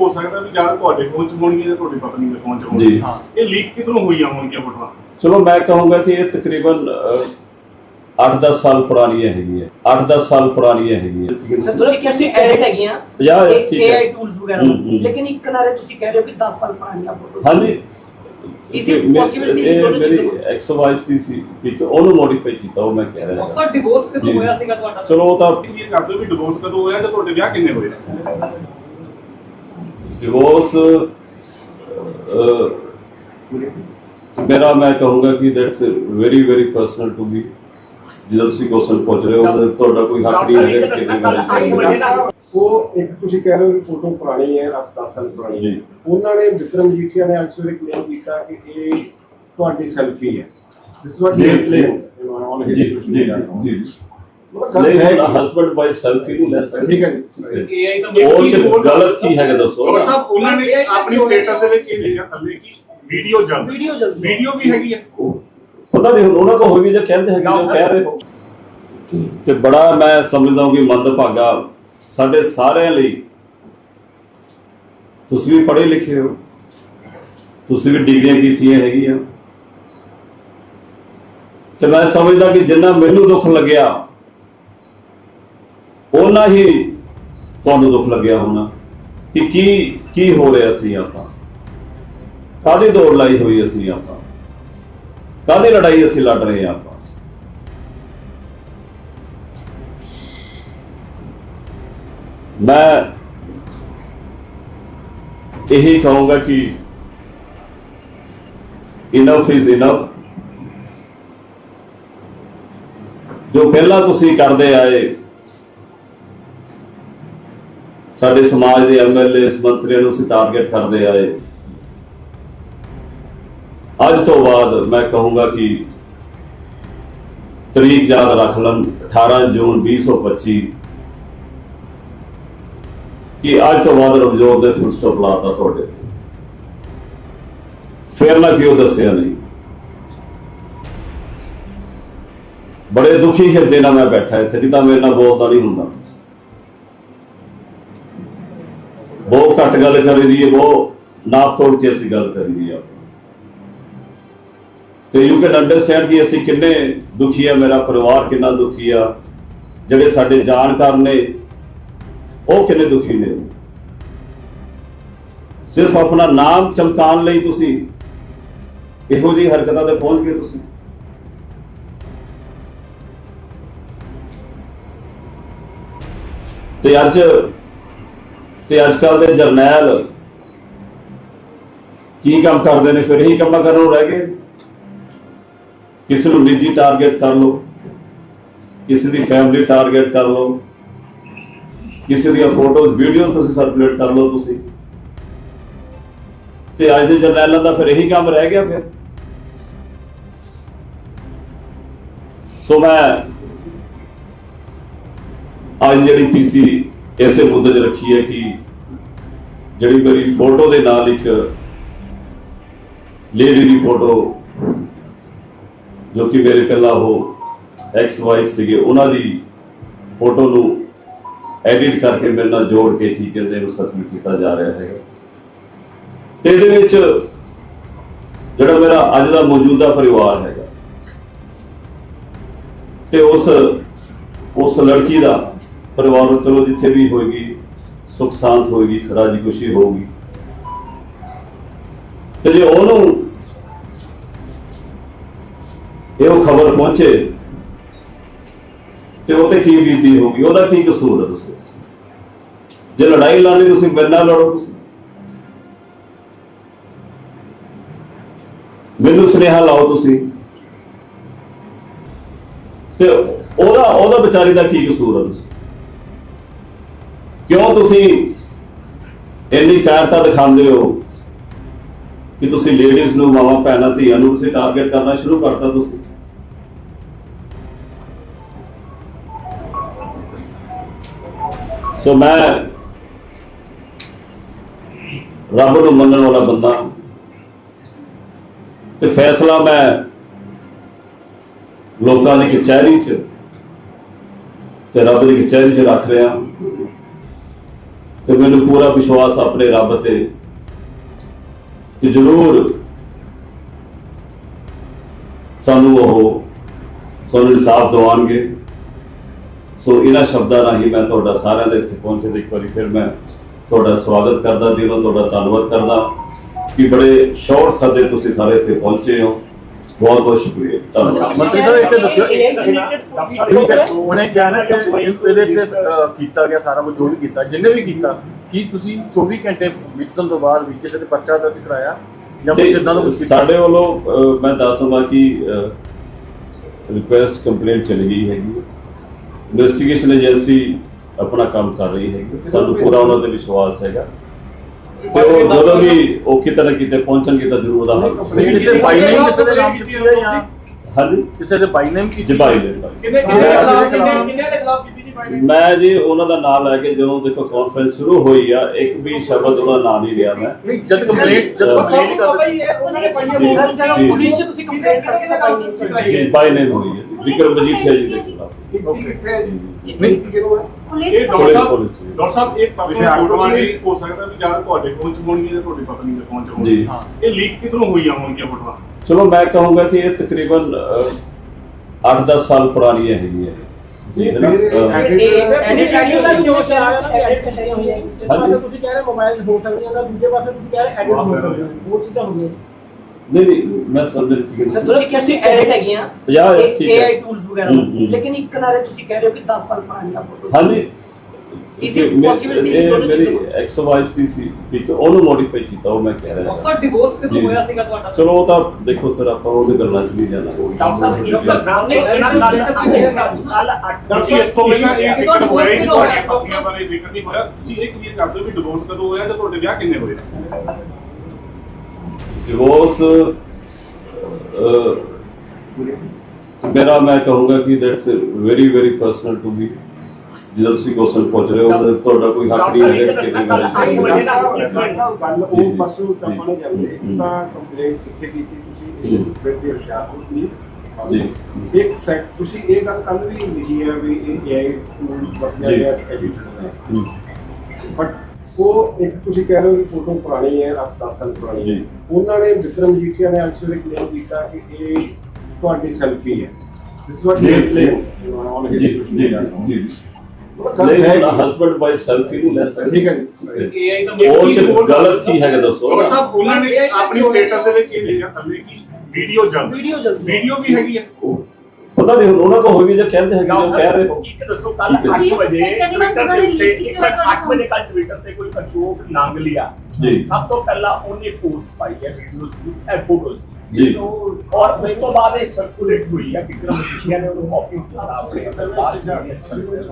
ਹੋ ਸਕਦਾ ਵੀ ਜਾਂ ਤੁਹਾਡੇ ਪਹੁੰਚ ਹੋਣੀ ਹੈ ਜਾਂ ਤੁਹਾਡੀ ਪਤਨੀ ਦੇ ਪਹੁੰਚ ਹੋਣੀ ਜੀ। ਹਾਂ ਇਹ ਲੀਕ ਕਿਧਰੋਂ ਹੋਈਆਂ ਹੋਣਗੀਆਂ ਫੋਟੋਆਂ ਚਲੋ ਮੈਂ ਕਹੂੰਗਾ ਕਿ ਇਹ ਤਕਰੀਬਨ 8-10 ਸਾਲ ਪੁਰਾਣੀਆਂ ਹੈਗੀਆਂ 8-10 ਸਾਲ ਪੁਰਾਣੀਆਂ ਹੈਗੀਆਂ ਸਰ ਤੁਸੀਂ ਕਿਹਾ ਸੀ ਐਡਿਟ ਹੈਗੀਆਂ ਪੰਜਾਹ ਹਜ਼ਾਰ, ਠੀਕ ਹੈ। AI ਟੂਲਸ ਵਗੈਰਾ ਹੂੰ, ਹੂੰ। ਲੇਕਿਨ ਇੱਕ ਨਾਰੇ ਤੁਸੀਂ ਕਹਿ ਰਹੇ ਹੋ ਕਿ 10 ਸਾਲ ਪੁਰਾਣੀਆਂ ਫੋਟੋ ਹਾਂਜੀ Is it ਮੇ- possibility ਇਹ ਦੋਨੋਂ ਮੇਰੀ ਚੀਜ਼ਾਂ? ਐਕਸ ਵਾਈਫ ਦੀ ਸੀ ਕਿ ਉਹਨੂੰ ਮੋਡੀਫਾਈ ਕੀਤਾ ਉਹ ਮੈਂ ਕਹਿ ਰਿਹਾ ਹਾਂ। ਸਰ ਡਿਵੋਰਸ ਕਦੋਂ ਜੀ। ਹੋਇਆ ਸੀਗਾ ਤੁਹਾਡਾ ਚਲੋ ਉਹ ਤਾਂ ਕਲੀਅਰ ਕਰ ਦਿਓ ਵੀ ਡਿਵੋਰਸ ਕਦੋਂ ਹੋਇਆ ਜਾਂ ਤੁਹਾਡੇ ਵਿਆਹ ਕਿੰਨੇ ਹੋਏ ਡਿਵੋਰਸ ਮੇਰਾ ਮੈਂ ਕਹੂੰਗਾ ਕਿ that's very very personal to me ਜਦੋਂ ਤੁਸੀਂ ਕੁਐਸਚਨ ਪੁੱਛ ਰਹੇ ਹੋ ਤੁਹਾਡਾ ਕੋਈ ਹੱਕ ਨਹੀਂ ਹੈਗਾ ਕਿ ਚ- ਉਹ ਇੱਕ ਤੁਸੀਂ ਕਹਿ ਰਹੇ ਹੋ ਕਿ ਫੋਟੋ ਪੁਰਾਣੀ ਹੈ 10 ਸਾਲ ਪੁਰਾਣੀ ਜੀ। ਉਹਨਾਂ ਨੇ ਵਿਕਰਮ ਜੀਠੀਆ ਨੇ ਅੱਜ ਸਵੇਰੇ ਕਲੇਮ ਕੀਤਾ ਕਿ ਇਹ ਤੁਹਾਡੀ ਸੈਲਫੀ ਹੈ। ਦਿਸ ਵਾਟ ਹੀ ਜੀ। ਕਲੇਮ ਔਨ ਜੀ ਹਿਸ ਜੀ ਸੋਸ਼ਲ ਜੀ ਮੀਡੀਆ ਹਸਬੰਡ ਵਾਈਫ ਸੈਲਫੀ ਨਹੀਂ। ਲੈ ਸਕਦੇ ਠੀਕ ਹੈ ਜੀ। AI ਤਾਂ ਉਹ ਚ ਗਲਤ ਕੀ ਹੈਗਾ ਦੱਸੋ? ਡਾਕਟਰ ਸਾਹਿਬ ਉਹਨਾਂ ਨੇ ਆਪਣੀ ਸਟੇਟਸ ਦੇ ਵਿੱਚ ਇਹ ਲਿਖਿਆ ਥੱਲੇ ਕਿ ਵੀਡੀਓ ਜਲਦ ਵੀਡੀਓ ਜਲਦੀ ਵੀਡੀਓ ਵੀ ਹੈਗੀ ਹੈ ਪਤਾ ਨਹੀਂ ਹੁਣ ਉਹਨਾਂ ਕੋ ਹੋਈ ਵੀ ਜੇ ਕਹਿੰਦੇ ਹੈਗੇ ਜੋ ਕਹਿ ਰਹੇ। ਹੋ ਤੇ ਬੜਾ ਮੈਂ ਸਮਝਦਾ ਹਾਂ ਕਿ ਮੰਦਭਾਗਾ ਸਾਡੇ ਸਾਰਿਆਂ ਲਈ ਤੁਸੀਂ ਵੀ ਪੜ੍ਹੇ ਲਿਖੇ ਹੋ ਤੁਸੀਂ ਵੀ ਡਿਗਰੀਆਂ ਕੀਤੀਆਂ ਹੈਗੀਆਂ। ਤੇ ਮੈਂ ਸਮਝਦਾ ਕਿ ਜਿੰਨਾ ਮੈਨੂੰ ਦੁੱਖ ਲੱਗਿਆ ਉਹਨਾਂ ਹੀ ਤੁਹਾਨੂੰ ਦੁੱਖ ਲੱਗਿਆ ਹੋਣਾ ਕਿ ਕੀ ਕੀ ਹੋ ਰਿਹਾ ਸੀ ਆਪਾਂ? ਕਾਦੀ ਦੌੜ ਲਾਈ ਹੋਈ ਅਸੀਂ ਆਪਾਂ? ਕਾਦੀ ਲੜਾਈ ਅਸੀਂ ਲੜ ਰਹੇ ਹਾਂ ਆਪਾਂ? ਮੈਂ ਇਹੀ ਕਹੂੰਗਾ ਕਿ ਇਨਫ ਇਜ਼ ਇਨਫ ਜੋ ਪਹਿਲਾਂ ਤੁਸੀਂ ਕਰਦੇ ਆਏ ਸਾਡੇ ਸਮਾਜ ਦੇ ਐਮਐਲਏ ਮੰਤਰੀਆਂ ਨੂੰ ਅਸੀਂ ਟਾਰਗੇਟ ਕਰਦੇ ਆਏ। ਅੱਜ ਤੋਂ ਬਾਅਦ ਮੈਂ ਕਹੂੰਗਾ ਕਿ ਤਰੀਕ ਯਾਦ ਰੱਖ ਲੈਣ 18 ਜੂਨ 2025 ਕਿ ਅੱਜ ਤੋਂ ਬਾਅਦ ਰਮਜ਼ੋਰ ਦੇ ਫੁੱਲ ਸਟਾਪ ਲਾਤਾ ਤੁਹਾਡੇ ਫਿਰ ਨਾ ਕਿਉਂ ਦੱਸਿਆ ਨਹੀਂ? ਬੜੇ ਦੁਖੀ ਹਿਰਦੇ ਨਾਲ ਮੈਂ ਬੈਠਾ ਇੱਥੇ ਨਹੀਂ ਤਾਂ ਮੇਰੇ ਨਾਲ ਬੋਲਦਾ ਨਹੀਂ ਹੁੰਦਾ। ਬਹੁਤ ਘੱਟ ਗੱਲ ਕਰੀ ਦੀ ਹੈ, ਬਹੁਤ ਨਾਪ ਤੋੜ ਕੇ ਅਸੀਂ ਗੱਲ ਕਰੀ ਦੀ ਆ ਤੇ ਯੂ ਕੈਨ ਅੰਡਰਸਟੈਂਡ ਕਿ ਅਸੀਂ ਕਿੰਨੇ ਦੁਖੀ ਆ ਮੇਰਾ ਪਰਿਵਾਰ ਕਿੰਨਾ ਦੁਖੀ ਆ। ਜਿਹੜੇ ਸਾਡੇ ਜਾਣਕਾਰ ਨੇ, ਉਹ ਕਿੰਨੇ ਦੁਖੀ ਨੇ? ਸਿਰਫ ਆਪਣਾ ਨਾਮ ਚਮਕਾਉਣ ਲਈ ਤੁਸੀਂ ਇਹੋ ਜਿਹੀ ਹਰਕਤਾਂ ਤੇ ਪਹੁੰਚ ਗਏ ਤੁਸੀਂ। ਤੇ ਅੱਜ ਤੇ ਅੱਜ ਕੱਲ ਦੇ ਜਰਨੈਲ ਕੀ ਕੰਮ ਕਰਦੇ ਨੇ? ਫਿਰ ਇਹੀ ਕੰਮਾਂ ਕਰਨ ਰਹਿ ਗਏ। ਕਿਸੇ ਨੂੰ ਨਿੱਜੀ ਟਾਰਗੇਟ ਕਰ ਲਓ। ਕਿਸੇ ਦੀ ਫੈਮਿਲੀ ਟਾਰਗੇਟ ਕਰ ਲਓ। ਕਿਸੇ ਦੀਆਂ ਫੋਟੋਜ਼ ਵੀਡੀਓਜ਼ ਤੁਸੀਂ ਸਰਕੂਲੇਟ ਕਰ ਲਓ ਤੁਸੀਂ। ਤੇ ਅੱਜ ਦੇ ਜਰਨੈਲਾਂ ਦਾ ਫਿਰ ਇਹੀ ਕੰਮ ਰਹਿ ਗਿਆ ਫਿਰ। ਸੋ ਮੈਂ ਅੱਜ ਜਿਹੜੀ ਪੀਸੀ ਇਸੇ ਮੁੱਦੇ 'ਚ ਰੱਖੀ ਹੈ ਕਿ ਜਿਹੜੀ ਮੇਰੀ ਫੋਟੋ ਦੇ ਨਾਲ ਇੱਕ ਲੇਡੀ ਦੀ ਫੋਟੋ ਜੋ ਕਿ ਮੇਰੇ ਪਹਿਲਾਂ ਉਹ ਐਕਸ ਵਾਈਫ ਸੀਗੇ, ਉਹਨਾਂ ਦੀ ਫੋਟੋ ਨੂੰ ਐਡਿਟ ਕਰਕੇ ਮੇਰੇ ਨਾਲ ਜੋੜ ਕੇ ਕੀ ਕਹਿੰਦੇ ਉਹ ਸਬਮਿਟ ਕੀਤਾ ਜਾ ਰਿਹਾ ਹੈ ਤੇ ਇਹਦੇ ਵਿੱਚ ਜਿਹੜਾ ਮੇਰਾ ਅੱਜ ਦਾ ਮੌਜੂਦਾ ਪਰਿਵਾਰ ਹੈਗਾ, ਤੇ ਉਸ ਉਸ ਲੜਕੀ ਦਾ ਪਰਿਵਾਰ ਨੂੰ ਚਲੋ ਜਿੱਥੇ ਵੀ ਹੋਏਗੀ, ਸੁਖ ਸ਼ਾਂਤ ਹੋਏਗੀ, ਰਾਜੀ ਖੁਸ਼ੀ ਹੋਊਗੀ। ਤੇ ਜੇ ਉਹਨੂੰ ਇਹ ਖਬਰ ਪਹੁੰਚੇ, ਤੇ ਉਹ ਤੇ ਕੀ ਬੀਤੀ ਹੋਗੀ ਉਹਦਾ ਕੀ ਕਸੂਰ ਹੈ ਦੱਸੋ? ਜੇ ਲੜਾਈ ਲੜਨੀ ਤੁਸੀਂ, ਮੇਰੇ ਲੜੋ ਤੁਸੀਂ। ਮੈਨੂੰ ਸੁਨੇਹਾ ਲਾਓ ਤੁਸੀਂ। ਤੇ ਉਹਦਾ ਉਹਦਾ ਵਿਚਾਰੀ ਦਾ ਕੀ ਕਸੂਰ ਹੈ ਤੁਸੀਂ ਕਿਉਂ ਤੁਸੀਂ ਇੰਨੀ ਕਾਇਰਤਾ ਦਿਖਾਉਂਦੇ ਹੋ ਕਿ ਤੁਸੀਂ ਲੇਡੀਜ਼ ਨੂੰ, ਮਾਵਾਂ, ਭੈਣਾਂ, ਧੀਆਂ ਨੂੰ ਤੁਸੀਂ ਟਾਰਗੇਟ ਕਰਨਾ ਸ਼ੁਰੂ ਕਰਤਾ ਤੁਸੀਂ ਸੋ ਮੈਂ ਰੱਬ ਨੂੰ ਮੰਨਣ ਵਾਲਾ ਬੰਦਾ ਹਾਂ। ਤੇ ਫੈਸਲਾ ਮੈਂ ਲੋਕਾਂ ਦੀ ਕਚਹਿਰੀ 'ਚ ਤੇ ਰੱਬ ਦੀ ਕਚਹਿਰੀ 'ਚ ਰੱਖ ਰਿਹਾ ਤੇ ਮੈਨੂੰ ਪੂਰਾ ਵਿਸ਼ਵਾਸ ਆਪਣੇ ਰੱਬ ਤੇ ਕਿ ਜ਼ਰੂਰ ਸਾਨੂੰ ਉਹ, ਸਾਨੂੰ ਇਨਸਾਫ ਦਿਵਾਉਣਗੇ। ਸੋ ਇਹਨਾਂ ਸ਼ਬਦਾਂ ਰਾਹੀਂ ਮੈਂ ਤੁਹਾਡਾ ਸਾਰਿਆਂ ਦੇ ਇੱਥੇ ਪਹੁੰਚੇ ਦੇ ਇੱਕ ਵਾਰੀ ਫਿਰ ਮੈਂ ਤੁਹਾਡਾ ਸਵਾਗਤ ਕਰਦਾ ਦਿਲੋਂ ਤੁਹਾਡਾ ਧੰਨਵਾਦ ਕਰਦਾ ਕਿ ਬੜੇ ਸ਼ਾਰਟ ਸਦੇ ਤੁਸੀਂ ਸਾਰੇ ਇੱਥੇ ਪਹੁੰਚੇ ਹੋ। ਬਹੁਤ ਬਹੁਤ ਸ਼ੁਕਰੀਆ। ਧੰਨਵਾਦ। ਮੰਤਰੀ ਸਾਹਿਬ ਇੱਕ ਦੱਸਿਓ ਇੱਕ ਇੱਕ ਉਹਨੇ ਕਿਹਾ ਨਾ ਕਿ ਇਹਦੇ ਤੇ ਅਹ, ਕੀਤਾ ਗਿਆ ਸਾਰਾ ਕੁਝ ਜੋ ਵੀ ਕੀਤਾ ਜਿੰਨੇ ਵੀ ਕੀਤਾ ਕੀ ਤੁਸੀਂ 24 ਘੰਟੇ ਬੀਤਣ ਤੋਂ ਬਾਅਦ ਵੀ ਕਿਸੇ ਤੇ ਪਰਚਾ ਦਰਜ ਕਰਾਇਆ? ਜਾਂ ਕੁਝ ਇਦਾਂ ਦਾ ਕੁਝ ਕੀਤਾ? ਸਾਡੇ ਵੱਲੋਂ ਅਹ, ਮੈਂ ਦੱਸ ਦਵਾਂ ਕਿ ਰਿਕੁਐਸਟ ਕੰਪਲੇਂਟ ਚਲੀ ਗਈ ਹੈਗੀ ਇਨਵੈਸਟੀਗੇਸ਼ਨ ਏਜੰਸੀ ਆਪਣਾ ਕੰਮ ਕਰ ਰਹੀ ਹੈਗੀ ਸਾਨੂੰ ਪੂਰਾ ਉਹਨਾਂ ਤੇ ਵਿਸ਼ਵਾਸ ਹੈਗਾ। ਤੇ ਉਹ ਜਦੋਂ ਵੀ ਉਹ ਕਿਤੇ ਨਾ ਕਿਤੇ ਪਹੁੰਚਣਗੇ ਤਾਂ ਜ਼ਰੂਰ ਉਹਦਾ ਹੱਲ ਨਹੀਂ, ਕਿਸੇ ਬਾਈ ਨੇ ਕਿਸੇ ਦੇ ਨਾਮ ਕੀਤੀ ਹੈ ਜਾਂ ਹਾਂਜੀ? ਕਿਸੇ ਦੇ ਬਾਈ ਨੇ ਕੀਤੀ ਜਬਾਈ ਦੇ ਕਿੰਨੇ ਕਿੰਨੇ ਦੇ ਖਿਲਾਫ ਕਿੰਨੇ ਕਿੰਨੇ ਦੇ ਖਿਲਾਫ ਕੀਤੀ ਜੀ ਬਾਈ ਨੇ? ਮੈਂ ਜੀ ਉਹਨਾਂ ਦਾ ਨਾਮ ਲੈ ਕੇ ਜਦੋਂ ਦੇਖੋ ਕਾਨਫਰੰਸ ਸ਼ੁਰੂ ਹੋਈ ਆ ਇੱਕ ਵੀ ਸ਼ਬਦ ਉਹਦਾ ਨਾਮ ਨਹੀਂ ਲਿਆ ਮੈਂ। ਨਹੀਂ ਜਦ ਕੰਪਲੇਂਟ ਜਦ ਕੰਪਲੇਂਟ ਸਭ ਕਰ ਭਾਈ ਇਹ ਉਹਨਾਂ ਨੇ ਜੀ, ਪਾਈਆਂ ਸਰ ਚਲੋ। ਪੁਲਿਸ ਚ ਤੁਸੀਂ ਕੰਪਲੇਂਟ ਕਰਕੇ ਤਾਂ ਗੱਲ ਕਰਾਈ ਜੀ ਬਾਈ ਨੇ ਹੋਈ ਹੈ। ਵਿਕਰਮ ਮਜੀਠੀਆ ਜੀ ਦੇ ਖਿਲਾਫ। ਕਿੱਥੇ ਕਿੱਥੇ ਹੈ ਜੀ ਨਹੀਂ। ਕਿਹਨੂੰ ਹੈ ਇਹ ਡਾਕਟਰ ਪੁਲਿਸ- ਸਾਹਿਬ ਪੁਲਿਸ। ਡਾਕਟਰ ਸਾਹਿਬ ਇਹ ਪਰਸਨਲ ਫੋਟੋਆਂ ਨਹੀਂ ਹੋ ਸਕਦਾ ਵੀ ਜਾਂ ਤੁਹਾਡੇ ਪਹੁੰਚ ਹੋਣਗੀਆਂ ਜਾਂ ਤੁਹਾਡੀ ਪਤਨੀ ਦੇ ਪਹੁੰਚ ਹੋਣਗੀਆਂ ਜੀ। ਹਾਂ ਇਹ ਲੀਕ ਕਿਧਰੋਂ ਹੋਈਆਂ ਹੋਣਗੀਆਂ ਫੋਟੋਆਂ ਚਲੋ ਮੈਂ ਕਹੂੰਗਾ ਕਿ ਇਹ ਤਕਰੀਬਨ 8-10 ਸਾਲ ਪੁਰਾਣੀਆਂ ਹੈਗੀਆਂ ਜੀ ਹੈ ਨਾ ਅਹ, ਐਡਿਟ ਐਡਿਟ ਦਾ ਜੋ ਸ਼ਰਾਬ ਐਡਿਟ ਕਰੀ ਹੋਈ ਹੈ ਇੱਕ ਪਾਸੇ ਤੁਸੀਂ ਕਹਿ ਰਹੇ ਮੋਬਾਈਲ ਹੋ ਸਕਦੀਆਂ ਨੇ ਦੂਜੇ ਪਾਸੇ ਤੁਸੀਂ ਕਹਿ ਰਹੇ ਐਡਿਟ ਹੋ ਸਕਦੀਆਂ। ਉਹ ਚੀਜ਼ਾਂ ਹੋ ਗਈਆਂ ਨਹੀਂ ਨਹੀਂ ਮੈਂ ਸਮਝ ਠੀਕ ਸਰ ਹੈ ਤੁਸੀਂ ਕਿਹਾ ਸੀ ਐਡਿਟ ਹੈਗੀਆਂ ਪੰਜਾਹ ਹਜ਼ਾਰ, ਠੀਕ ਹੈ। AI ਟੂਲਸ ਵਗੈਰਾ ਹੂੰ, ਹੂੰ। ਲੇਕਿਨ ਇੱਕ ਕਿਨਾਰੇ ਤੁਸੀਂ ਕਹਿ ਰਹੇ ਹੋ ਕਿ 10 ਸਾਲ ਪੁਰਾਣੀਆਂ ਫੋਟੋ ਹਾਂਜੀ Is it ਮੈਂ- possible ਕਿ ਇਹ ਦੋਨੋਂ ਮੇਰੀ ਚੀਜ਼ਾਂ- ਐਕਸ ਵਾਈਫ ਦੀ ਸੀ ਠੀਕ ਹੈ ਉਹਨੂੰ ਮੋਡੀਫਾਈ ਕੀਤਾ ਉਹ ਮੈਂ ਕਹਿ ਰਿਹਾ ਅਕਸਰ ਡਿਵੋਰਸ ਕਦੋਂ ਜੀ। ਹੋਇਆ ਸੀਗਾ ਤੁਹਾਡਾ ਚਲੋ ਉਹ ਤਾਂ ਦੇਖੋ ਸਰ ਆਪਾਂ ਉਹਦੇ ਗੱਲਾਂ 'ਚ ਨਹੀਂ ਜਾਣਾ ਡਾਕਟਰ ਸਾਹਿਬ ਡਾਕਟਰ ਸਾਹਿਬ ਨੇ ਇਹਨਾਂ ਨਾਲ ਡਾਕਟਰ ਜੀ ਇਸ ਤੋਂ ਪਹਿਲਾਂ ਇਹ ਜ਼ਿਕਰ ਹੋਇਆ ਹੀ ਨਹੀਂ ਤੁਹਾਡੀਆਂ ਪਤਨੀਆਂ ਬਾਰੇ ਜ਼ਿਕਰ ਨਹੀਂ ਹੋਇਆ ਤੁਸੀਂ ਇਹ ਕਲੀਅਰ ਕਰ ਦਿਓ ਵੀ ਡਿਵੋਰਸ ਕਦੋਂ ਹੋਇਆ ਤੇ ਤੁਹਾਡੇ ਵਿਆਹ ਕਿੰਨੇ ਹੋਏ ਡਿਵੋਰਸ ਮੇਰਾ ਮੈਂ ਕਹੂੰਗਾ ਕਿ that's very very personal to me ਜਦੋਂ ਤੁਸੀਂ ਕੁਐਸਚਨ ਪੁੱਛ ਰਹੇ ਹੋ ਤੁਹਾਡਾ ਕੋਈ ਹੱਕ ਨਹੀਂ ਹੈਗਾ ਕਿ ਗੱਲ ਉਹ ਆਪਾਂ ਨੇ ਜਾਂਦੇ ਤਾਂ ਕੰਪਲੇਂਟ ਕਿੱਥੇ ਕੀਤੀ ਤੁਸੀਂ ਦੇ ਹੁਸ਼ਿਆਰਪੁਰ ਪੁਲਿਸ ਜੀ। ਇੱਕ ਸੈਕ ਤੁਸੀਂ ਇਹ ਗੱਲ ਕੱਲ ਵੀ ਲਿਖੀ ਹੈ ਵੀ ਇਹ AI ਟੂਲਸ ਵਰਤਿਆ ਜੀ। ਗਿਆ ਐਡੀਟਡ ਹੈ ਹਮ, ਬਟ ਉਹ ਇੱਕ ਤੁਸੀਂ ਕਹਿ ਰਹੇ ਹੋ ਕਿ ਫੋਟੋ ਪੁਰਾਣੀ ਹੈ 10 ਸਾਲ ਪੁਰਾਣੀ। ਹੈ ਜੀ। ਉਹਨਾਂ ਨੇ ਵਿਕਰਮ ਜੀਠੀਆ ਨੇ ਅੱਜ ਸਵੇਰੇ ਕਲੇਮ ਕੀਤਾ ਕਿ ਇਹ ਤੁਹਾਡੀ ਸੈਲਫੀ ਹੈ। ਦਿਸ ਵਾਟ ਜੀ, ਹੀ ਜੀ। ਕਲੇਮ ਔਨ ਜੀ। ਹਿਸ ਜੀ ਹਸਬੰਡ ਵਾਈਫ ਸੈਲਫੀ ਨਹੀਂ ਲੈ ਸਕਦੇ ਠੀਕ ਹੈ ਜੀ। AI ਤਾਂ ਉਹ ਚ ਗਲਤ ਕੀ ਹੈਗਾ ਦੱਸੋ। ਡਾਕਟਰ ਸਾਹਿਬ ਉਹਨਾਂ ਨੇ ਆਪਣੀ ਸਟੇਟਸ ਦੇ ਵਿੱਚ ਇਹ ਲਿਖਿਆ ਥੱਲੇ ਕਿ ਵੀਡੀਓ ਜਲਦ ਵੀਡੀਓ ਜਲਦੀ ਵੀਡੀਓ ਵੀ ਹੈਗੀ ਹੈ। ਪਤਾ ਨਹੀਂ ਹੁਣ ਉਹਨਾਂ ਕੋ ਹੋਈ ਵੀ ਜੇ ਕਹਿੰਦੇ ਹੈਗੇ ਜੋ ਕਹਿ ਰਹੇ ਹੋ ਇੱਕ ਦੱਸੋ ਕੱਲ ਠੀਕ ਹੈ। 8 ਵਜੇ ਦੇ ਉੱਤੇ ਇੱਕ ਮਿੰਟ 8 ਵਜੇ ਕੱਲ ਟਵਿੱਟਰ ਤੇ ਕੋਈ ਅਸ਼ੋਕ ਨਾਂਗਲੀਆ ਜੀ। ਸਭ ਤੋਂ ਪਹਿਲਾਂ ਉਹਨੇ ਪੋਸਟ ਪਾਈ ਹੈ ਵੀਡੀਓਜ਼ ਦੀ ਇਹ ਫੋਟੋਜ਼ ਜੀ। ਔਰ ਉਸ ਤੋਂ ਬਾਅਦ ਇਹ ਸਰਕੂਲੇਟ ਹੋਈ ਹੈ ਵਿਕਰਮ ਮਜੀਠੀਆ ਨੇ ਉਹਨੂੰ ਕਾਪੀ ਕੀਤਾ ਆਪਣੇ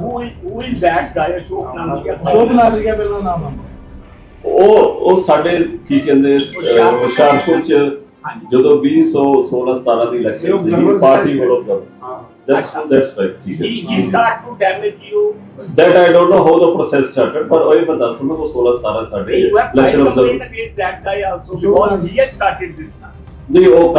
who who is that guy Ashok Nangalia ਸ਼ੋਕ ਨਾਲ ਗਿਆ ਪਹਿਲਾਂ ਨਾਮ। ਉਹ ਉਹ ਸਾਡੇ ਕੀ ਕਹਿੰਦੇ ਹੁਸ਼ਿਆਰਪੁਰ ਚ ਜਦੋਂ 2016 17 ਦੀ ਇਲੈਕਸ਼ਨ ਸੀ ਪਾਰਟੀ ਹੈ। ਵੱਲੋਂ ਕਰ ਹਾਂ ਦੈਟਸ ਦੈਟਸ ਰਾਈਟ ਠੀਕ he ਹੈ start to damage you that I don't know how the process started ਪਰ ਉਹ ਇਹ ਮੈਂ ਦੱਸ ਦੂੰਗਾ ਉਹ 16 17 ਸਾਡੇ election against that guy also because he has started this now ਨਹੀਂ ਉਹ